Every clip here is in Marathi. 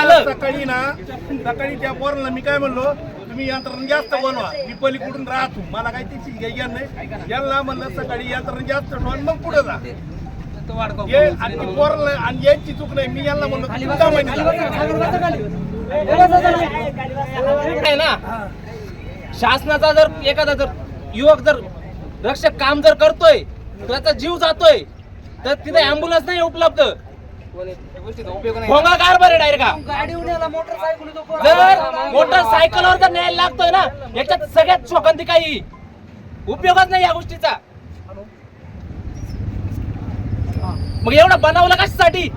झालं सकाळी ना सकाळी त्या पोराला मी काय म्हणलो तुम्ही यंत्रणा जास्त बनवा मी पलीकडून राहतो. मला काही त्याची घ्याय ज्ञान नाही. यांना म्हणलं सकाळी यंत्रणा जास्त ठेवा मग पुढे जा. आणि पोराला आणि यांची चूक नाही मी यांना म्हणलो तू का माहिती आहे ना? शासनाचा जर एखादा जर युवक जर रक्षक काम जर करतोय त्याचा जीव जातोय तर तिथे अँब्युलन्स नाही उपलब्ध. भोंगा कारभार डायरेक्ट जर मोटरसायकलवर जर न्यायला लागतोय ना याच्यात सगळ्यात शोकांती काही उपयोगच नाही या गोष्टीचा. मग एवढं बनवलं कशासाठी?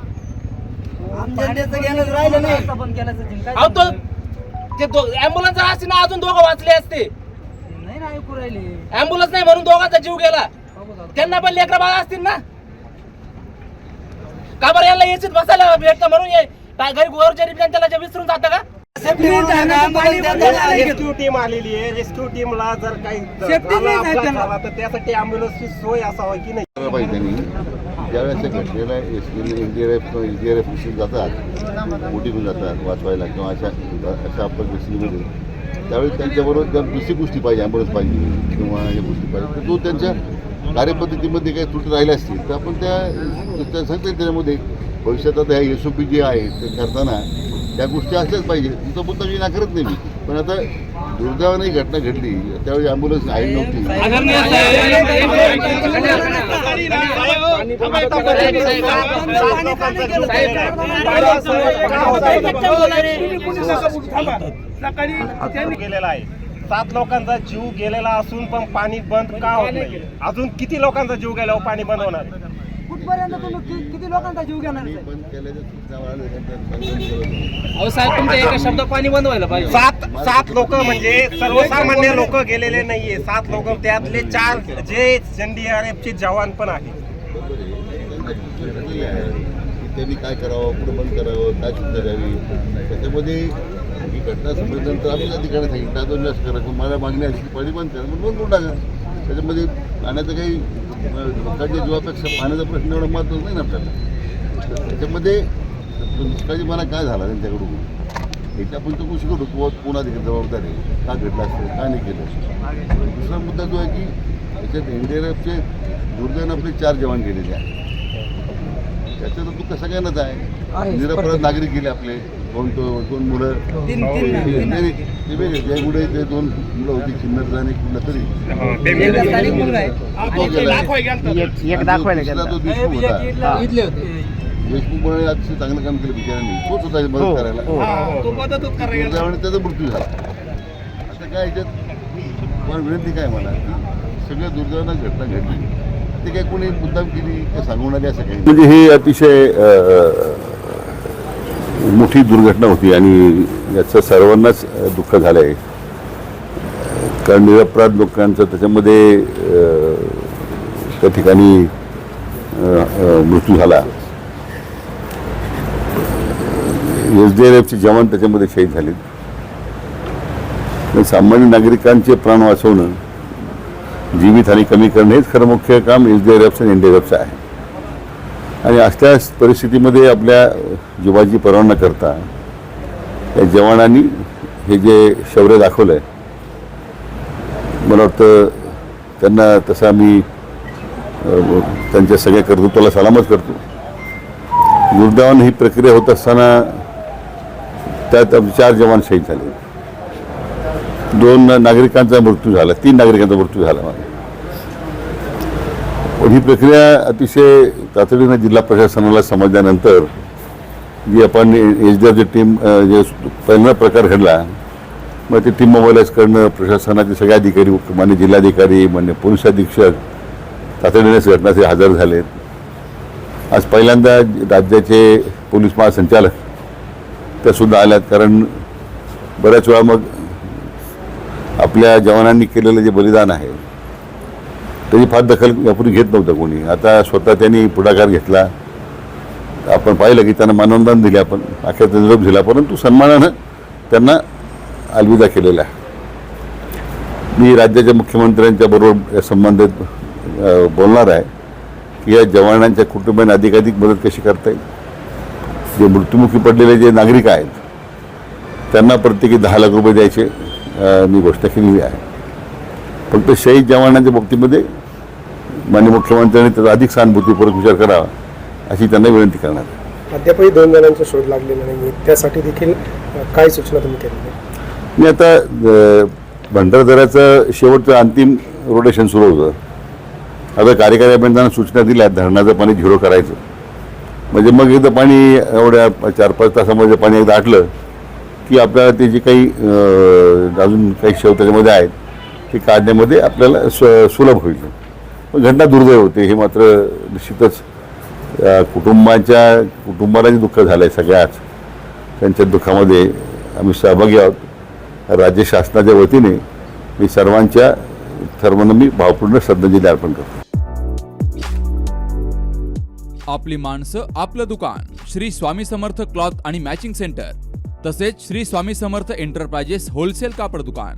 अहो तो ते अँब्युलन्स असते ना अजून दोघं वाचले असते. अँब्युलन्स नाही म्हणून दोघांचा जीव गेला. त्यांना पण लेकरं बाळा असतील ना. का बरं यांना यायचीच बसायला भेटतं म्हणून ये. घरी गोर जरी जनतेला जे विसरून जातं का? रेस्क्यू टीम आलेली आहे. रेस्क्यू टीमला जर काही झाला, तर त्यासाठी अँब्युलन्सची सोय असावी की नाही? ज्यावेळेस D R F S D R F जातात बोटीतून जातात वाचवायला किंवा अशा अशा परिस्थितीमध्ये. त्यावेळेस त्यांच्याबरोबर दुसरी गोष्टी पाहिजे ॲम्ब्युलन्स पाहिजे किंवा या गोष्टी पाहिजे तर तो त्यांच्या कार्यपद्धतीमध्ये काही त्रुटी राहिल्या असतील तर आपण त्या त्या सांगता येईल त्याच्यामध्ये भविष्यात आता ह्या एस ओ पी जे आहे ते करताना त्या गोष्टी असल्याच पाहिजे तुमचा मुद्दा मी नाकारत नाही मी पण आता दुर्दैवाने ही घटना घडली त्यावेळी ॲम्ब्युलन्स आहे नव्हती गेलेला आहे सात लोकांचा जीव गेलेला असून पण पाणी बंद का होत नाही? अजून किती लोकांचा जीव गेल्यावर पाणी बंद होणार? कुठपर्यंत तुम्ही कि- किती लोकांचा जीव घेणार मी बंद केल्याच्या चुकीचा वेळा नंतर बंद केलं. अहो साहेब तुमच्या एका शब्द पाणी बंद व्हायला पाहिजे. सात सात लोक म्हणजे सर्वसामान्य लोक गेलेले नाहीये. सात लोक त्यातले चार जे एनडीआरएफ चे जवान पण आहेत. बरोबर आहे. त्यांना सूचना दिलेल्या आहे की त्यांनी काय करावं कुठं बंद करावं काय सूचना द्यावी? त्याच्यामध्ये ही घटना समजल्यानंतर आम्ही अधिकारी सांगितलं. आता तुम्ही असं करा मला मागणी की पाणी बंद करा मग बंद करून टाका. त्याच्यामध्ये पाण्याचं काही लोकांच्या जीवापेक्षा पाण्याचा प्रश्न एवढा महत्त्वाचा नाही ना आपल्याला. त्याच्यामध्ये निष्काळजीपणा काय झाला त्यांच्याकडून याची आपण चौकशी करू किंवा पुन्हा देखील जबाबदारी. का घडलं असेल? का नाही केलं असेल? दुसरा मुद्दा जो आहे की त्याच्यात एन डी आर एफचे दुर्दैवानं आपले चार जवान गेलेले आहेत. त्याचा तर दुःख सगळ्यांनाच आहे? निरपराध नागरिक गेले आपले. दोन दोन मुलं. ते वेगळे ज्यामुळे ते दोन मुलं होती चिन्नर आणि कुठलं तरी. तो गेला. एक दाखवायला तो देशमुख होता. देशमुखमुळे अतिशय चांगलं काम केलं बिचाऱ्यांनी. तोच होता मदत करायला. तो मदतच करायला दुर्दैवाने त्याचा मृत्यू झाला. आता काय याच्यात? पण विनंती काय मला? सगळ्या दुर्दैवानं घटना घडली. ते काय कोणी मुद्दाम केली का सांगून आली असं काही? म्हणजे ही अतिशय मोठी दुर्घटना होती आणि याचं सर्वांनाच दुःख झालं आहे कारण निरपराध लोकांचं त्याच्यामध्ये त्या ठिकाणी मृत्यू झाला. एस डी आर एफचे जवान त्याच्यामध्ये शहीद झाले सामान्य नागरिकांचे प्राण वाचवणं जीवितहानी कमी करणं हेच खरं मुख्य काम एस डी आर एफचं आणि एन डी आर एफचं आहे. आणि अशा परिस्थितीमध्ये आपल्या जीवाची पर्वा न करता या जवानांनी हे जे शौर्य दाखवलं आहे मला वाटतं त्यांना तसा मी त्यांच्या सगळ्या कर्तृत्वाला सलामच करतो. दुर्दैवानं ही प्रक्रिया होत असताना त्यात चार जवान शहीद झाले. दोन नागरिकांचा मृत्यू झाला तीन नागरिकांचा मृत्यू झाला पण ही प्रक्रिया अतिशय तातडीनं जिल्हा प्रशासनाला समजल्यानंतर जी आपण एच डी एफची टीम जे पहिला प्रकार घडला मग ते टीम मोबाईलाइज करणं प्रशासनाचे सगळे अधिकारी मान्य जिल्हाधिकारी मान्य पोलीस अधीक्षक तातडीनेच घटनाचे हजर झालेत. आज पहिल्यांदा राज्याचे पोलीस महासंचालक त्यासुद्धा आल्यात कारण बऱ्याच वेळा मग आपल्या जवानांनी केलेलं जे बलिदान आहे त्याची फार दखल यापूर्वी घेत नव्हतं कोणी. आता स्वतः त्यांनी पुढाकार घेतला. आपण पाहिलं की त्यांना मानवदान दिले आपण. अखेर निरोप दिला. परंतु सन्मानानं त्यांना अलविदा केलेला आहे मी राज्याच्या मुख्यमंत्र्यांच्या बरोबर या संबंधित बोलणार आहे की या जवानांच्या कुटुंबियांना अधिकाधिक मदत कशी करता येईल? जे मृत्युमुखी पडलेले जे नागरिक आहेत त्यांना प्रत्येकी दहा लाख रुपये द्यायचे मी घोषणा केलेली आहे. फक्त शहीद जवानांच्या बाबतीमध्ये माननीय मुख्यमंत्र्यांनी त्याचा अधिक सहानुभूतीपूर्वक विचार करावा अशी त्यांना विनंती करणार. अद्यापही दोन जणांचा शोध लागलेला नाही त्यासाठी देखील काय सूचना तुम्ही आहेत? मी आता भंडारदऱ्याचं शेवटचं अंतिम रोटेशन सुरू होतं आता कार्यकारी अभियंत्यांना सूचना दिल्या धरणाचं पाणी झिरो करायचं म्हणजे मग एकदा पाणी एवढ्या चार पाच तासामध्ये पाणी एकदा आटलं की आपल्याला ते जे काही अजून काही शेव त्याच्यामध्ये आहेत ते काढण्यामध्ये आपल्याला सु सुलभ होईल घटना दुर्दैव होते. हे मात्र निश्चितच कुटुंबाच्या कुटुंबाला जे दुःख झालं आहे सगळ्याच त्यांच्या दुःखामध्ये आम्ही सहभागी आहोत. राज्य शासनाच्या वतीने मी सर्वांच्या सर्वांना मी भावपूर्ण श्रद्धांजली अर्पण करतो. आपली माणसं आपलं दुकान श्री स्वामी समर्थ क्लॉथ आणि मॅचिंग सेंटर तसेच श्री स्वामी समर्थ एंटरप्राइजेस होलसेल कापड दुकान.